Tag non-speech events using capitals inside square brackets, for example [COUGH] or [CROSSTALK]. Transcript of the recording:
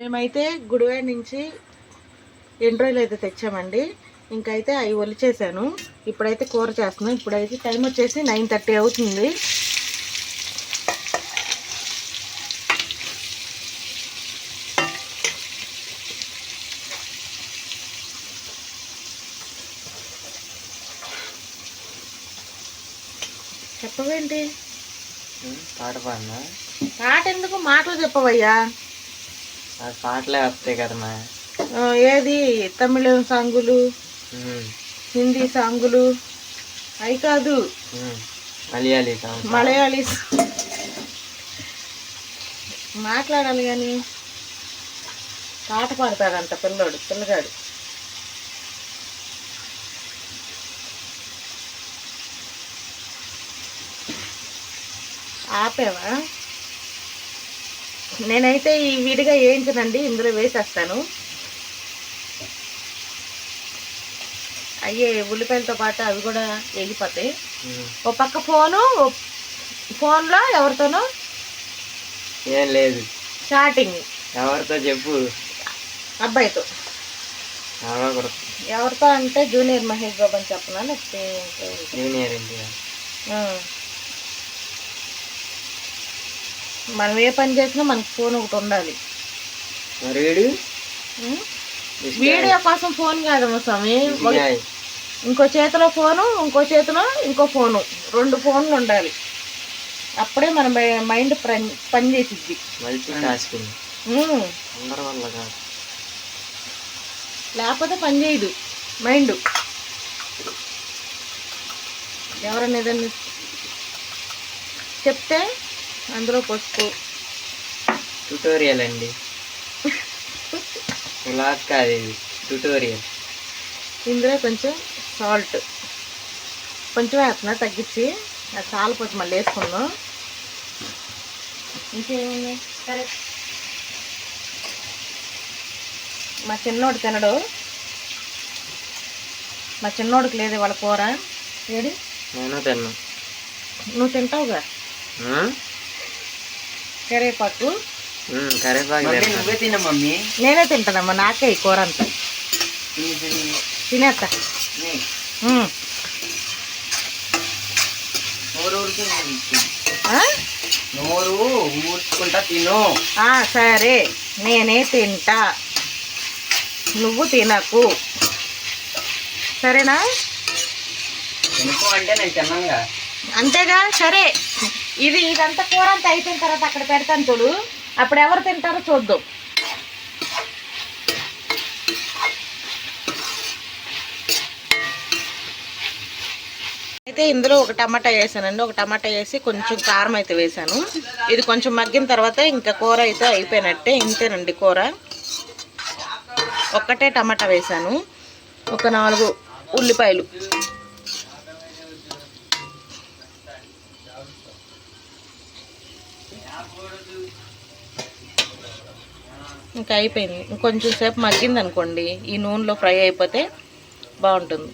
మేమైతే గుడివాడ నుంచి ఎన్ని రోజులు అయితే తెచ్చామండి. ఇంకైతే అవి ఒలిచేసాను. ఇప్పుడైతే కూర చేస్తున్నాం. ఇప్పుడైతే టైం వచ్చేసి నైన్ థర్టీ అవుతుంది. చెప్పవేంటి? పాట పాడినా? పాట ఎందుకు మాటలు చెప్పవయ్యా. పాటలే వస్తాయి కదమ్మా ఏది? తమిళం సాంగులు హిందీ సాంగులు. అవి కాదు. మలయాళీ సాంగ్. మలయాళీ మాట్లాడాలి కానీ పాట పాడతాడంట పిల్లోడు పిల్లగాడు. ఆపేవా? నేనైతే ఈ విడిగా వేయించనండి ఇందులో వేసేస్తాను. అయ్యే ఉల్లిపాయలతో పాటు అవి కూడా వేగిపోతాయి. ఉమ్. ఓ పక్క ఫోను ఫోన్లో ఎవరితోనో? ఏం లేదు. చాటింగ్. ఎవరితో చెప్పు. అబ్బాయితో. ఎవరితో అంటే జూనియర్ మహేష్ బాబు అని చెప్పనా లేకపోతే? జూనియర్ మనం ఏ పని చేసినా మనకి ఫోన్ ఒకటి ఉండాలి. వీడు? వీడియో కోసం ఫోన్ కాదమ్మా స్వామి. ఇంకో చేతిలో ఫోను ఇంకో చేతిలో ఇంకో ఫోను. రెండు ఫోన్లు ఉండాలి. అప్పుడే మన మైండ్ పని కాదు. లేకపోతే పని చేయదు. మైండ్. ఎవరన్నా ఏదన్నా చెప్తే అందులో పసుపు. ట్యూటోరియల్ అండి. [LAUGHS] ఇలా కాదు ఇది. ట్యూటోరియల్ ఇందులో కొంచెం సాల్ట్ కొంచెం వేస్తున్నా తగ్గించి. అది చాలపోతే మళ్ళీ వేసుకుందాం. ఇంకేముంది? సరే. మా చిన్నోడు తినడు. మా చిన్నోడికి లేదు వాళ్ళ కూర. ఏడి నేను తిన్నా. నువ్వు తింటావుగా? కరివేపాకు తిన్నా తిన మమ్మీ. నేనే తింటానమ్మా నాకే ఈ కూర అంతా. తినేస్తా. నోరు ఊడ్చుకుంటా తిను. ఆ, సరే. నేనే తింటా. నువ్వు తినకు. సరేనా? అంటే నేను అంతేగా? సరే. ఇది ఇదంతా కూర అంతా అయిపోయిన తర్వాత అక్కడ పెడతాను చూడు. అప్పుడు ఎవరు తింటారో చూద్దాం. అయితే ఇందులో ఒక టమాటా వేసానండి. ఒక టమాటా వేసి కొంచెం కారం అయితే వేసాను. ఇది కొంచెం మగ్గిన తర్వాత ఇంకా కూర అయితే అయిపోయినట్టే ఇంతేనండి కూర. ఒక్కటే టమాటా వేసాను. ఒక నాలుగు ఉల్లిపాయలు. ఇంకా అయిపోయింది. ఇంకొంచెం సేపు మగ్గింది అనుకోండి ఈ నూనెలో ఫ్రై అయిపోతే బాగుంటుంది.